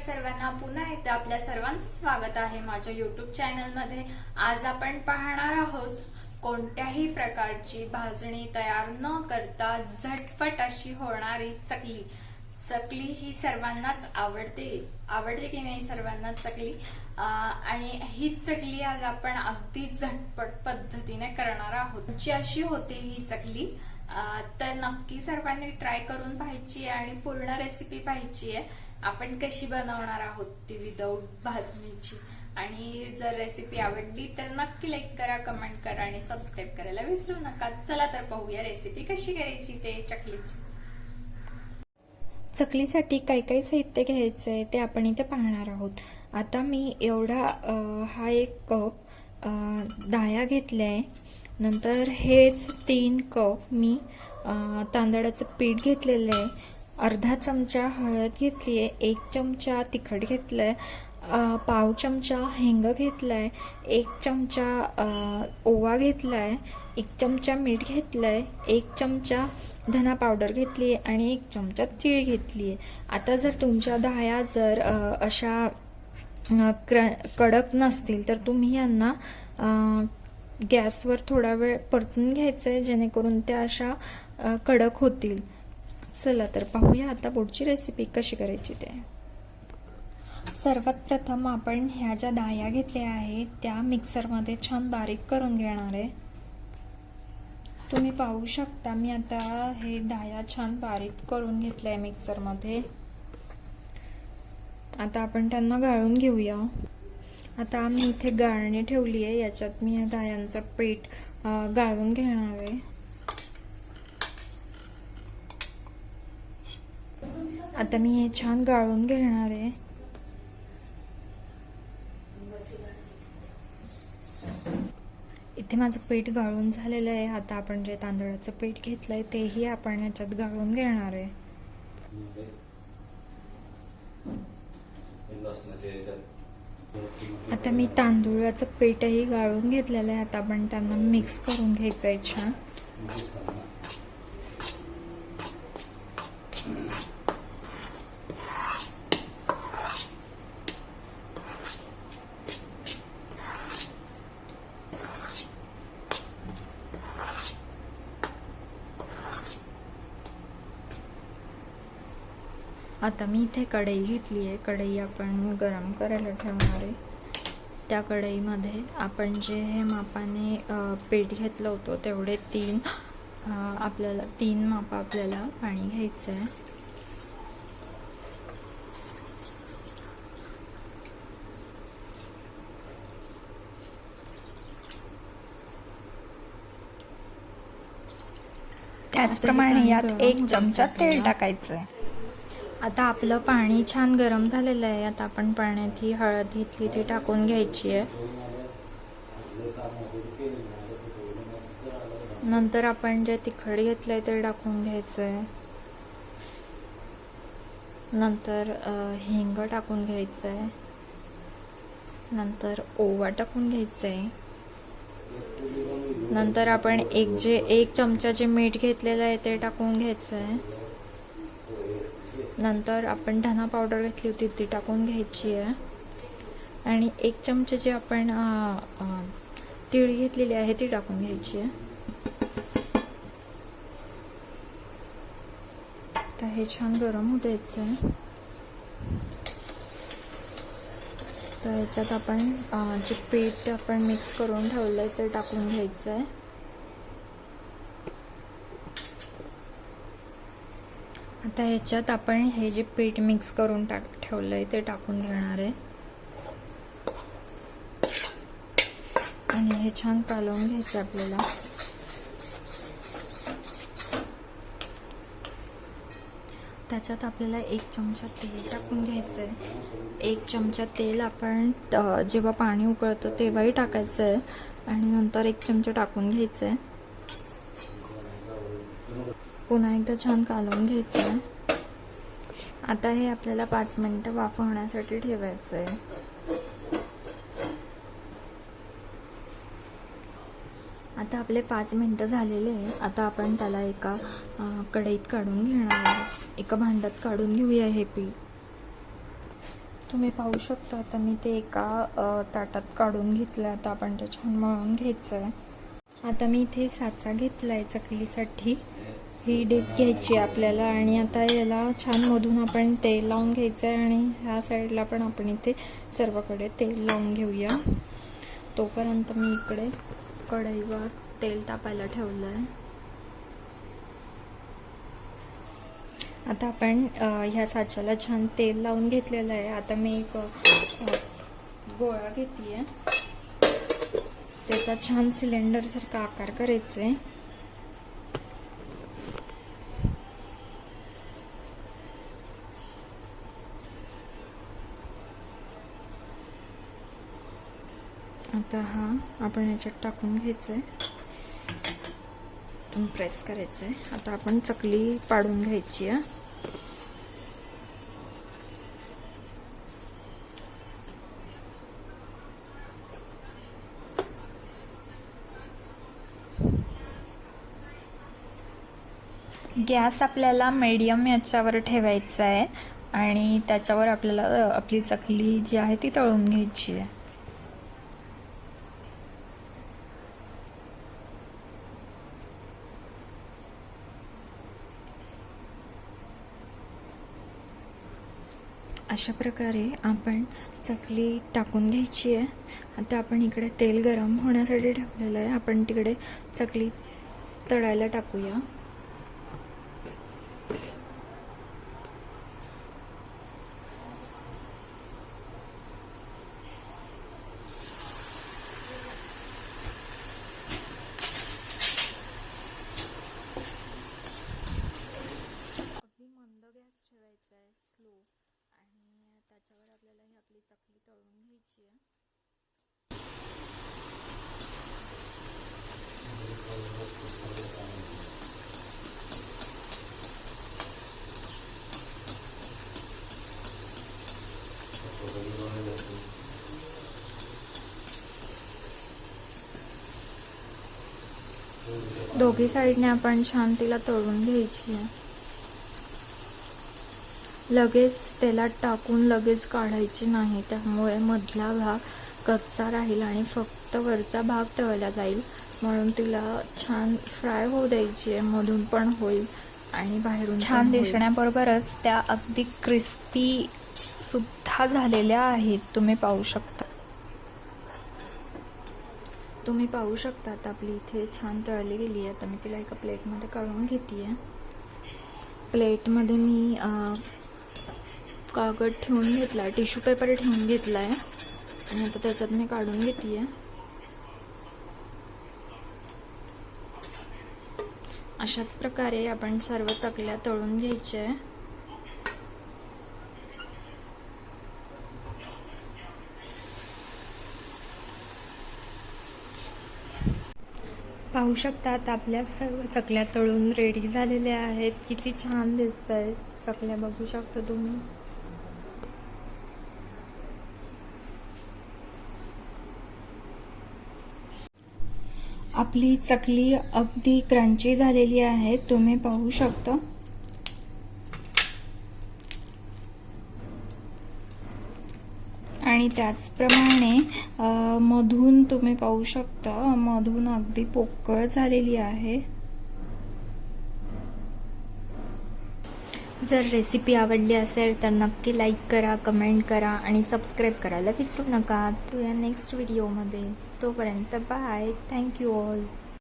सर्वांना पुन्हा एकदा आपल्या सर्वांचं स्वागत आहे माझ्या युट्यूब चॅनलमध्ये आज आपण पाहणार आहोत कोणत्याही प्रकारची भाजणी तयार न करता झटपट अशी होणारी चकली. चकली ही सर्वांनाच आवडते आवडते की नाही सर्वांनाच चकली. आणि ही चकली आज आपण अगदी झटपट पद्धतीने करणार आहोत. जी अशी होते ही चकली तर नक्की सर्वांनी ट्राय करून पाहायची आहे आणि पूर्ण रेसिपी पाहायची आहे. आपण कशी बनवणार आहोत ती विदाऊट भाजणीची. आणि जर रेसिपी आवडली तर नक्की लाईक करा कमेंट करा आणि सबस्क्राईब करायला विसरू नका. चला तर पाहूया रेसिपी कशी करायची ते चकलीची. चकलीसाठी काय काय साहित्य घ्यायचं आहे ते आपण इथे पाहणार आहोत. आता मी एवढा हा एक कप दाया डाया आहे नंतर हेच तीन कप मी तांदळाचं पीठ घेतलेलं आहे. अर्धा चमचा हळद घेतली आहे एक चमचा तिखट घेतलं आहे पाव चमचा हिंग घेतला आहे एक चमचा ओवा घेतला आहे एक चमचा मीठ घेतलं आहे एक चमचा धना पावडर घेतली आहे आणि एक चमचा तीळ घेतली आहे आता जर तुमच्या दह्या जर अशा क्र कडक नसतील तर तुम्ही यांना गॅसवर थोडा वेळ परतून घ्यायचं आहे जेणेकरून त्या अशा कडक होतील. चला तर पाहूया आता पुढची रेसिपी कशी करायची ते. सर्वात प्रथम आपण ह्या ज्या दाह्या घेतल्या आहेत त्या मिक्सरमध्ये छान बारीक करून घेणार आहे. तुम्ही पाहू शकता मी आता हे दाह्या छान बारीक करून घेतलंय मिक्सरमध्ये आता आपण त्यांना गाळून घेऊया. आता मी इथे गाळणी ठेवली आहे याच्यात मी या दाह्यांचं पीठ गाळून घेणार आहे. आता मी हे छान गाळून घेणार आहे. इथे माझं पीठ गाळून झालेलं आहे. आता आपण जे तांदळाचं पीठ घेतलंय तेही आपण ह्याच्यात गाळून घेणार आहे. आता मी तांदूळाचं पीठही गाळून घेतलेलं आहे. आता आपण त्यांना मिक्स करून घ्यायचं आहे छान. आता मी इथे कढई घेतली आहे. कढई आपण गरम करायला ठेवणार आहे. त्या कढईमध्ये आपण जे हे मापाने पीठ घेतलं होतं तेवढे तीन आपल्याला तीन माप आपल्याला पाणी घ्यायचं आहे. त्याचप्रमाणे यात एक चमचा तेल टाकायचं आहे. आता आपलं पाणी छान गरम झालेलं आहे. आता आपण पाण्यात ही हळद घेतली ती टाकून घ्यायची आहे. नंतर आपण जे तिखट घेतलंय ते टाकून घ्यायचं आहे नंतर हिंग टाकून घ्यायचं आहे नंतर ओवा टाकून घ्यायचं आहे नंतर आपण एक जे एक चमचा जे मीठ घेतलेलं आहे ते टाकून घ्यायचं आहे नंतर आपण धना पावडर घेतली होती ती टाकून घ्यायची आहे. आणि एक चमचे जे आपण तीळ घेतलेली आहे ती टाकून घ्यायची आहे. तर हे छान गरम होऊ द्यायचं आहे. तर याच्यात आपण जे पीठ आपण मिक्स करून ठेवलं आहे ते टाकून घ्यायचं आहे. आता ह्याच्यात आपण हे जे पीठ मिक्स करून टाक ठेवलं आहे ते टाकून घेणार आहे. आणि हे छान कालवून घ्यायचं आपल्याला. त्याच्यात आपल्याला एक चमचा तेल टाकून घ्यायचं आहे एक चमचा तेल आपण जेव्हा पाणी उकळतं तेव्हाही टाकायचं आहे आणि नंतर एक चमचा टाकून घ्यायचं आहे पुन्हा एकदा छान कालवून घ्यायचं आहे. आता हे आपल्याला पाच मिनटं वाफवण्यासाठी ठेवायचं आहे आता आपले पाच मिनटं झालेले आहे. आता आपण त्याला एका कढईत काढून घेणार आहोत एका भांड्यात काढून घेऊया हे पीठ. तुम्ही पाहू शकता आता मी ते एका ताटात काढून घेतलं आता आपण ते छान मळून घ्यायचं आहे आता मी इथे साचा घेतला आहे चकलीसाठी. ही डिश घ्यायची आहे आपल्याला आणि आता याला छान मधून आपण तेल लावून घ्यायचं आहे आणि ह्या साईडला पण आपण इथे सर्वकडे तेल लावून घेऊया. तोपर्यंत मी इकडे कढईवर तेल तापायला ठेवलं आहे आता आपण ह्या साच्याला छान तेल लावून घेतलेलं आहे. आता मी एक गोळा घेते त्याचा छान सिलेंडरसारखा आकार करायचा आहे आता हा आपण याच्यात टाकून घ्यायचं आहे प्रेस करायचं आहे आता आपण चकली पाडून घ्यायची आहे गॅस आपल्याला मीडियम याच्यावर ठेवायचा आहे आणि त्याच्यावर आपल्याला आपली चकली जी आहे ती तळून घ्यायची आहे. अशा प्रकारे आपण चकली टाकून घ्यायची आहे. आता आपण इकडे तेल गरम होण्यासाठी ठेवलेलं आहे. आपण तिकडे चकली तळायला टाकूया अगदी मंद गॅस ठेवायचा आहे स्लो आणि त्याच्यावर आपल्याला ही आपली चकली तळून घ्यायची आहे दोघी साईडने आपण छान तिला तळून घ्यायची आहे. लगेच तेलात टाकून लगेच काढायची नाही त्यामुळे मधला भाग कच्चा राहील आणि फक्त वरचा भाग तळला जाईल. म्हणून तिला छान फ्राय होऊ द्यायची आहे मधून पण होईल आणि बाहेरून छान. दिसण्याबरोबरच त्या अगदी क्रिस्पी सुद्धा झालेल्या आहेत तुम्ही पाहू शकता. तुम्ही पाहू शकता आता आपली इथे छान तळली गेली आहे. आता मी तिला एका प्लेटमध्ये काढून घेते आहे प्लेटमध्ये मी कागद ठेवून घेतला आहे टिश्यू पेपर ठेवून घेतला आहे आणि आता त्याच्यात मी काढून घेते आहे अशाच प्रकारे आपण सर्व चकल्या तळून घ्यायच्या आहे. पाहू शकतात आपल्या सर्व चकल्या तळून रेडी झालेल्या आहेत. किती छान दिसत आहेत चकल्या बघू शकता तुम्ही. आपली चकली अगदी क्रंची झालेली आहे. तुम्ही पाहू शकता. आणि त्याचप्रमाणे मधून तुम्ही पाहू शकता मधून अगदी पोकळ झालेली आहे. जर रेसिपी आवडली असेल तर नक्की लाईक करा कमेंट करा आणि सबस्क्राईब करायला विसरू नका. तुझ्या नेक्स्ट व्हिडिओमध्ये तोपर्यंत बाय थँक्यू ऑल